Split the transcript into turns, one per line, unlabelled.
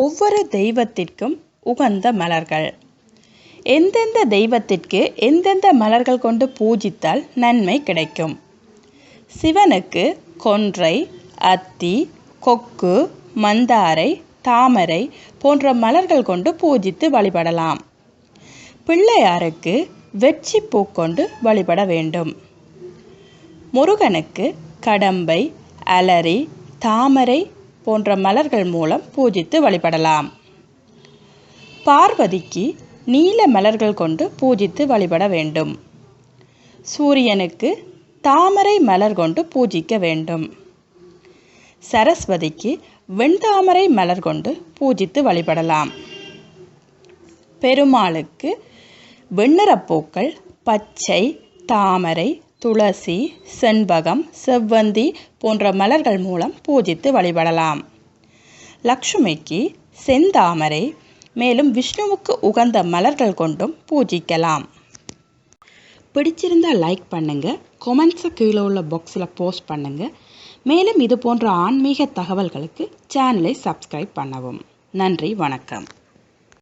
ஒவ்வொரு தெய்வத்திற்கும் உகந்த மலர்கள். எந்தெந்த தெய்வத்திற்கு எந்தெந்த மலர்கள் கொண்டு பூஜித்தால் நன்மை கிடைக்கும்? சிவனுக்கு கொன்றை அத்தி கொக்கு மந்தாரை தாமரை போன்ற மலர்கள் கொண்டு பூஜித்து வழிபடலாம். பிள்ளையாருக்கு வெற்றி பூ கொண்டு வழிபட வேண்டும். முருகனுக்கு கடம்பை அலரி தாமரை போன்ற மலர்கள் மூலம் பூஜித்து வழிபடலாம். பார்வதிக்கு நீல மலர்கள் கொண்டு பூஜித்து வழிபட வேண்டும். சூரியனுக்கு தாமரை மலர் கொண்டு பூஜிக்க வேண்டும். சரஸ்வதிக்கு வெண்தாமரை மலர் கொண்டு பூஜித்து வழிபடலாம். பெருமாளுக்கு வெண்ணிறப்பூக்கள் பச்சை தாமரை துளசி செண்பகம் செவ்வந்தி போன்ற மலர்கள் மூலம் பூஜித்து வழிபடலாம். லக்ஷ்மிக்கு செந்தாமரை மேலும் விஷ்ணுவுக்கு உகந்த மலர்கள் கொண்டும் பூஜிக்கலாம். பிடிச்சிருந்தால் லைக் பண்ணுங்கள் கொமெண்ட்ஸை கீழே உள்ள பாக்ஸில் போஸ்ட் பண்ணுங்கள் மேலும் இது போன்ற ஆன்மீக தகவல்களுக்கு சேனலை சப்ஸ்கிரைப் பண்ணவும். நன்றி வணக்கம்.